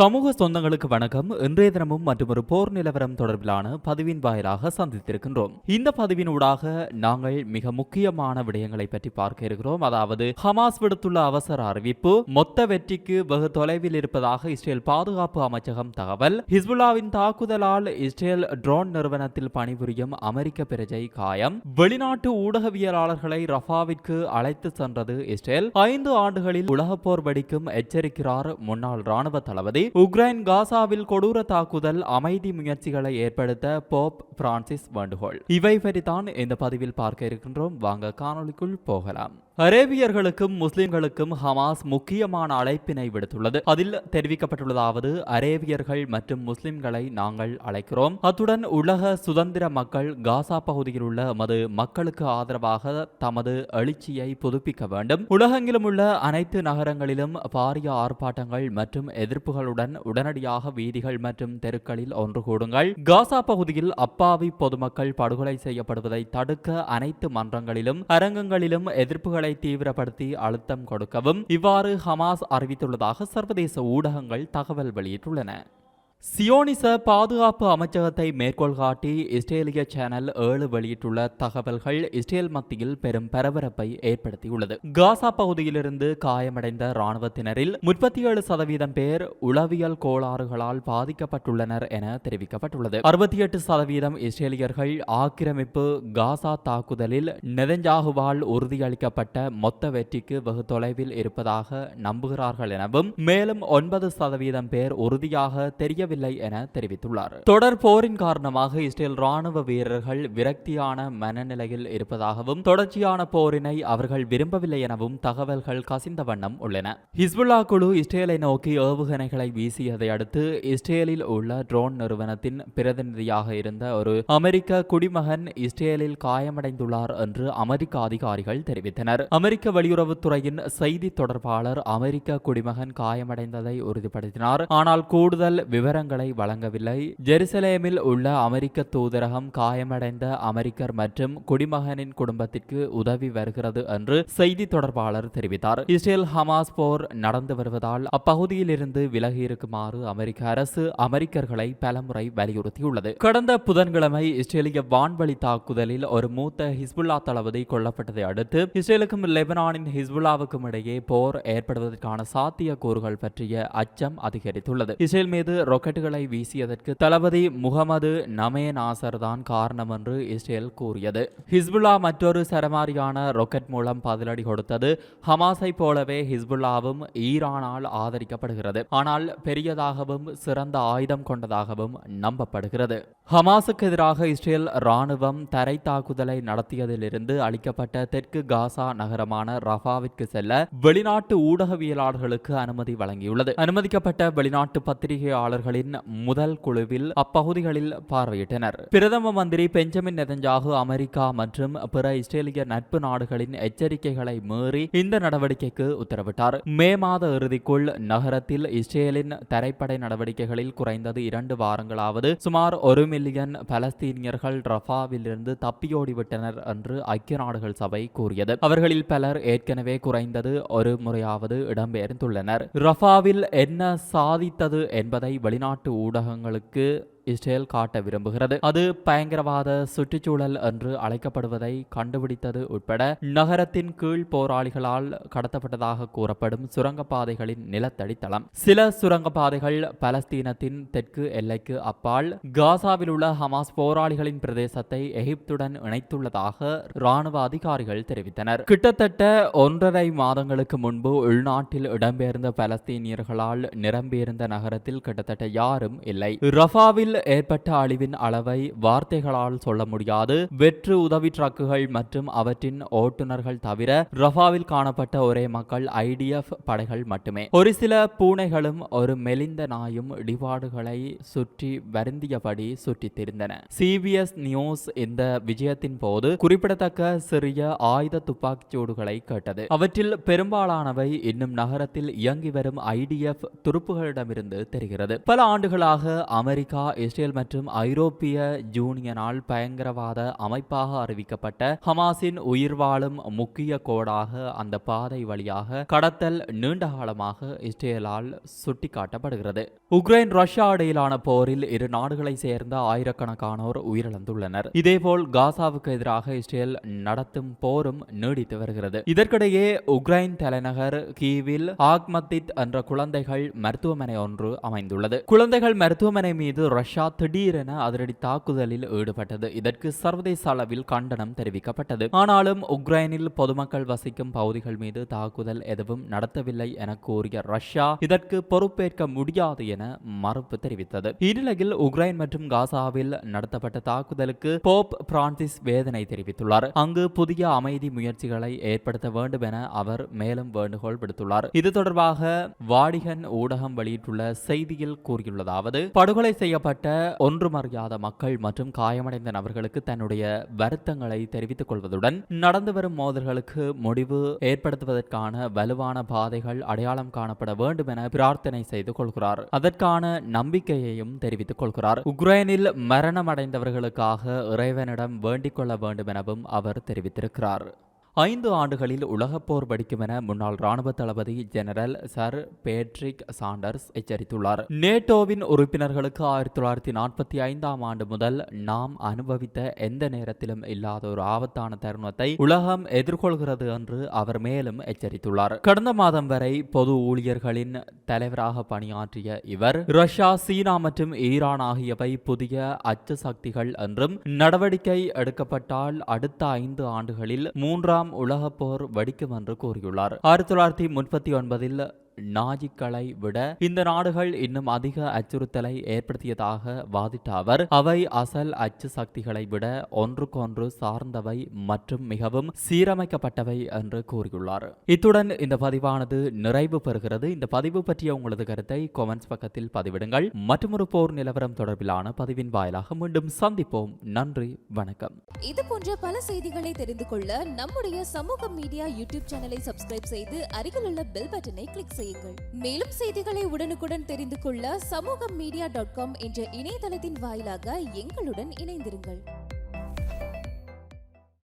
சமூக சொந்தங்களுக்கு வணக்கம். இன்றைய தினமும் மற்றும் ஒரு போர் நிலவரம் தொடர்பிலான பதிவின் வாயிலாக சந்தித்திருக்கின்றோம். இந்த பதிவின் ஊடாக நாங்கள் மிக முக்கியமான விடயங்களை பற்றி பார்க்க இருக்கிறோம். அதாவது ஹமாஸ் விடுத்துள்ள அவசர அறிவிப்பு மொத்த வெற்றிக்கு வெகு தொலைவில் இருப்பதாக இஸ்ரேல் பாதுகாப்பு அமைச்சகம் தகவல் ஹிஸ்புல்லாவின் தாக்குதலால் இஸ்ரேல் ட்ரோன் நிறுவனத்தில் பணிபுரியும் அமெரிக்க பிரஜை காயம் வெளிநாட்டு ஊடகவியலாளர்களை ரஃபாவிற்கு அழைத்து சென்றது இஸ்ரேல். ஐந்து ஆண்டுகளில் உலகப் போர் வெடிக்கும் எச்சரிக்கிறார் முன்னாள் ராணுவ தளபதி. உக்ரைன் காசாவில் கொடூர தாக்குதல் அமைதி முயற்சிகளை ஏற்படுத்த போப் பிரான்சிஸ் வேண்டுகோள். இவை வரிதான் இந்த பதிவில் பார்க்க இருக்கின்றோம். வாங்க காணொளிக்குள் போகலாம். அரேபியர்களுக்கும் முஸ்லிம்களுக்கும் ஹமாஸ் முக்கியமான அழைப்பினை விடுத்துள்ளது. அதில் தெரிவிக்கப்பட்டுள்ளதாவது அரேபியர்கள் மற்றும் முஸ்லிம்களை நாங்கள் அழைக்கிறோம். அத்துடன் உலக சுதந்திர மக்கள் காசா பகுதியில் உள்ள எமது மக்களுக்கு ஆதரவாக தமது எழுச்சியை புதுப்பிக்க வேண்டும். உலகெங்கிலும் உள்ள அனைத்து நகரங்களிலும் பாரிய ஆர்ப்பாட்டங்கள் மற்றும் எதிர்ப்புகளுடன் உடனடியாக வீதிகள் மற்றும் தெருக்களில் ஒன்று கூடுங்கள். காசா பகுதியில் அப்பாவி பொதுமக்கள் படுகொலை செய்யப்படுவதை தடுக்க அனைத்து மன்றங்களிலும் அரங்கங்களிலும் எதிர்ப்புகள் தீவிரப்படுத்தி அழுத்தம் கொடுக்கவும் இவ்வாறு ஹமாஸ் அறிவித்துள்ளதாக சர்வதேச ஊடகங்கள் தகவல் வெளியிட்டுள்ளன. சியோனிச பாதுகாப்பு அமைச்சகத்தை மேற்கோள் காட்டி இஸ்ரேலிய சேனல் ஏழு வெளியிட்டுள்ள தகவல்கள் இஸ்ரேல் மத்தியில் பெரும் பரபரப்பை ஏற்படுத்தியுள்ளது. காசா பகுதியிலிருந்து காயமடைந்த இராணுவத்தினரில் முப்பத்தி ஏழு சதவீதம் பேர் உளவியல் கோளாறுகளால் பாதிக்கப்பட்டுள்ளனர் என தெரிவிக்கப்பட்டுள்ளது. அறுபத்தி எட்டு சதவீதம் இஸ்ரேலியர்கள் ஆக்கிரமிப்பு காசா தாக்குதலில் நெதஞ்சாகுவால் உறுதியளிக்கப்பட்ட மொத்த வெற்றிக்கு வெகு தொலைவில் இருப்பதாக நம்புகிறார்கள் எனவும் மேலும் ஒன்பது சதவீதம் பேர் உறுதியாக தெரிய தெரியவில்லை என தெரிவித்துள்ளார். தொடர் போரின் காரணமாக இஸ்ரேல் ராணுவ வீரர்கள் விரக்தியான மனநிலையில் இருப்பதாகவும் தொடர்ச்சியான போரினை அவர்கள் விரும்பவில்லை எனவும் தகவல்கள் கசிந்த வண்ணம் உள்ளன. ஹிஸ்புல்லா குழு இஸ்ரேலை நோக்கி ஏவுகணைகளை வீசியதை அடுத்து இஸ்ரேலில் உள்ள ட்ரோன் நிறுவனத்தின் பிரதிநிதியாக இருந்த ஒரு அமெரிக்க குடிமகன் இஸ்ரேலில் காயமடைந்துள்ளார் என்று அமெரிக்க அதிகாரிகள் தெரிவித்தனர். அமெரிக்க வெளியுறவுத்துறையின் செய்தி தொடர்பாளர் அமெரிக்க குடிமகன் காயமடைந்ததை உறுதிப்படுத்தினார். ஆனால் கூடுதல் விவரங்களை வழங்கவில்லை. ஜெருசலேமில் உள்ள அமெரிக்க தூதரகம் காயமடைந்த அமெரிக்கர் மற்றும் குடிமகனின் குடும்பத்திற்கு உதவி வருகிறது என்று செய்தி தொடர்பாளர் தெரிவித்தார். இஸ்ரேல் ஹமாஸ் போர் நடந்து வருவதால் அப்பகுதியில் இருந்து விலகி இருக்குமாறு அமெரிக்க அரசு அமெரிக்கர்களை பலமுறை வலியுறுத்தியுள்ளது. கடந்த புதன்கிழமை இஸ்ரேலிய வான்வழி தாக்குதலில் ஒரு மூத்த ஹிஸ்புல்லா தளபதி கொல்லப்பட்டதை அடுத்து இஸ்ரேலுக்கும் லெபனானின் ஹிஸ்புல்லாவுக்கும் இடையே போர் ஏற்படுவதற்கான சாத்தியக்கூறுகள் பற்றிய அச்சம் அதிகரித்துள்ளது. இஸ்ரேல் மீது ராக்கெட்டுகளை வீசியதற்கு தளபதி முகமது நமேன் ஆசர் தான் காரணம் என்று இஸ்ரேல் கூறியது. ஹிஸ்புல்லா மற்றொரு சரமாரியான ராக்கெட் மூலம் பதிலடி கொடுத்தது. ஹமாஸை போலவே ஹிஸ்புல்லாவும் ஈரானால் ஆதரிக்கப்படுகிறது. ஆனால் பெரியதாகவும் சிறந்த ஆயுதம் கொண்டதாகவும் நம்பப்படுகிறது. ஹமாஸுக்கு எதிராக இஸ்ரேல் ராணுவம் தரை தாக்குதலை நடத்தியதிலிருந்து அளிக்கப்பட்ட தெற்கு காசா நகரமான ரஃபாவிற்கு செல்ல வெளிநாட்டு ஊடகவியலாளர்களுக்கு அனுமதி வழங்கியுள்ளது. அனுமதிக்கப்பட்ட வெளிநாட்டு பத்திரிகையாளர்களில் பத்திரிகையாளர்களின் முதல் குழுவில் அப்பகுதிகளில் பார்வையிட்டனர். பிரதம மந்திரி பெஞ்சமின் நெதஞ்சாகு அமெரிக்கா மற்றும் பிற இஸ்ரேலிய நட்பு நாடுகளின் எச்சரிக்கைகளை மீறி இந்த நடவடிக்கைக்கு உத்தரவிட்டார். மே மாத இறுதிக்குள் நகரத்தில் இஸ்ரேலின் தரைப்படை நடவடிக்கைகளில் குறைந்தது இரண்டு வாரங்களாவது சுமார் ஒரு மில்லியன் பலஸ்தீனியர்கள் ரஃபாவிலிருந்து தப்பியோடிவிட்டனர் என்று ஐக்கிய நாடுகள் சபை கூறியது. அவர்களில் பலர் ஏற்கனவே குறைந்தது ஒரு முறையாவது இடம்பெயர்ந்துள்ளனர். ரஃபாவில் என்ன சாதித்தது என்பதை வெளிநாட்டு ஊடகங்களுக்கு இஸ்ரேல் காட்ட விரும்புகிறது. அது பயங்கரவாத சுற்றுச்சூழல் என்று அழைக்கப்படுவதை கண்டுபிடித்தது உட்பட நகரத்தின் கீழ் போராளிகளால் கடத்தப்பட்டதாக கூறப்படும் சுரங்கப்பாதைகளின் நிலத்தடித்தளம். சில சுரங்கப்பாதைகள் பலஸ்தீனத்தின் தெற்கு எல்லைக்கு அப்பால் காசாவில் உள்ள ஹமாஸ் போராளிகளின் பிரதேசத்தை எகிப்துடன் இணைத்துள்ளதாக ராணுவ அதிகாரிகள் தெரிவித்தனர். கிட்டத்தட்ட ஒன்றரை மாதங்களுக்கு முன்பு உள்நாட்டில் இடம்பெயர்ந்த பலஸ்தீனியர்களால் நிரம்பியிருந்த நகரத்தில் கிட்டத்தட்ட யாரும் இல்லை. ரஃபாவில் ஏற்பட்ட அழிவின் அளவை வார்த்தைகளால் சொல்ல முடியாது. வெற்று உதவி ட்ரக்குகள் மற்றும் அவற்றின் ஓட்டுநர்கள் தவிர ரஃபாவில் காணப்பட்ட ஒரே மக்கள் ஐடிஎஃப் படைகள் மட்டுமே. ஒரு சில பூனைகளும் ஒரு மெலிந்த நாயும் இடிபாடுகளை சுற்றி வருந்தியபடி சுற்றித் திரிந்தன சிபிஎஸ் நியூஸ் இந்த விஜயத்தின் போது குறிப்பிடத்தக்க சிறிய ஆயுத துப்பாக்கிச் சூடுகளை கேட்டது. அவற்றில் பெரும்பாலானவை இன்னும் நகரத்தில் இயங்கி வரும் ஐடிஎஃப் துருப்புகளிடமிருந்து தெரிகிறது. பல ஆண்டுகளாக அமெரிக்கா இஸ்ரேல் மற்றும் ஐரோப்பிய யூனியனால் பயங்கரவாத அமைப்பாக அறிவிக்கப்பட்ட ஹமாஸின் உயிர் வாழும் முக்கிய கோடாக அந்த பாதை வழியாக கடத்தல் நீண்ட காலமாக இஸ்ரேலால் சுட்டிக்காட்டப்படுகிறது. உக்ரைன் ரஷ்யா இடையிலான போரில் இரு நாடுகளை சேர்ந்த ஆயிரக்கணக்கானோர் உயிரிழந்துள்ளனர். இதேபோல் காசாவுக்கு எதிராக இஸ்ரேல் நடத்தும் போரும் நீடித்து வருகிறது. இதற்கிடையே உக்ரைன் தலைநகர் கீவில் ஆக்மத்தித் என்ற குழந்தைகள் மருத்துவமனை ஒன்று அமைந்துள்ளது. குழந்தைகள் மருத்துவமனை மீது ரஷ்யா திடீரென அதிரடி தாக்குதலில் ஈடுபட்டது. இதற்கு சர்வதேச அளவில் கண்டனம் தெரிவிக்கப்பட்டது. ஆனாலும் உக்ரைனில் பொதுமக்கள் வசிக்கும் பகுதிகள் மீது தாக்குதல் எதுவும் நடத்தவில்லை என கூறிய ரஷ்யா இதற்கு பொறுப்பேற்க முடியாது என மறுப்பு தெரிவித்தது. இந்நிலையில் உக்ரைன் மற்றும் காசாவில் நடத்தப்பட்ட தாக்குதலுக்கு போப் பிரான்சிஸ் வேதனை தெரிவித்துள்ளார். அங்கு புதிய அமைதி முயற்சிகளை ஏற்படுத்த வேண்டும் என அவர் மேலும் வேண்டுகோள் விடுத்துள்ளார். இது தொடர்பாக வாடிகன் ஊடகம் வெளியிட்டுள்ள செய்தியில் கூறியுள்ளதாவது படுகொலை செய்யப்பட்ட ஒன்றுமறியாத மக்கள் மற்றும் காயமடைந்த நபர்களுக்கு தன்னுடைய வருத்தங்களை தெரிவித்துக் கொள்வதுடன் நடந்து வரும் மோதல்களுக்கு முடிவு ஏற்படுத்துவதற்கான வலுவான பாதைகள் அடையாளம் காணப்பட வேண்டும் என பிரார்த்தனை செய்து கொள்கிறார். அதற்கான நம்பிக்கையையும் தெரிவித்துக் கொள்கிறார். உக்ரைனில் மரணமடைந்தவர்களுக்காக இறைவனிடம் வேண்டிக் கொள்ள வேண்டும் எனவும் அவர் தெரிவித்திருக்கிறார். ஐந்து ஆண்டுகளில் உலகப்போர் வெடிக்கும் என முன்னாள் ராணுவ தளபதி ஜெனரல் சர் பேட்ரிக் சாண்டர்ஸ் எச்சரித்துள்ளார். நேட்டோவின் உறுப்பினர்களுக்கு ஆயிரத்தி தொள்ளாயிரத்தி நாற்பத்தி ஐந்தாம் ஆண்டு முதல் நாம் அனுபவித்த எந்த நேரத்திலும் இல்லாத ஒரு ஆபத்தான தருணத்தை உலகம் எதிர்கொள்கிறது என்று அவர் மேலும் எச்சரித்துள்ளார். கடந்த மாதம் வரை பொது ஊழியர்களின் தலைவராக பணியாற்றிய இவர் ரஷ்யா சீனா மற்றும் ஈரான் ஆகியவை புதிய அச்சு சக்திகள் என்றும் நடவடிக்கை எடுக்கப்பட்டால் அடுத்த ஐந்து ஆண்டுகளில் மூன்றாம் உலகப் போர் வெடிக்கும் என்று கூறியுள்ளார். ஆயிரத்தி தொள்ளாயிரத்தி முப்பத்தி ஒன்பதில் நாஜிக்களை விட இந்த நாடுகள் இன்னும் அதிக அச்சுறுத்தலை ஏற்படுத்தியதாக வாதிட்ட அவர் அவை அசல் அச்சு சக்திகளை விட ஒன்றுக்கொன்று சார்ந்தவை மற்றும் மிகவும் சீரமைக்கப்பட்டவை என்று கூறியுள்ளார். இத்துடன் இந்த பதிவானது நிறைவு பெறுகிறது. இந்த பதிவு பற்றிய உங்களது கருத்தை கொமெண்ட்ஸ் பக்கத்தில் பதிவிடுங்கள். மற்றொரு போர் நிலவரம் தொடர்பிலான பதிவின் வாயிலாக மீண்டும் சந்திப்போம். நன்றி வணக்கம். இது போன்ற பல செய்திகளை தெரிந்து கொள்ள நம்முடைய சமூக மீடியா யூடியூப் சேனலை சப்ஸ்கிரைப் செய்து அருகிலுள்ள பெல் பட்டனை கிளிக் செய்யுங்கள் மேலும் செய்திகளை உடனுக்குடன் தெரிந்து கொள்ள சமூக மீடியா டாட் காம் என்ற இணையதளத்தின் வாயிலாக எங்களுடன் இணைந்திருங்கள்.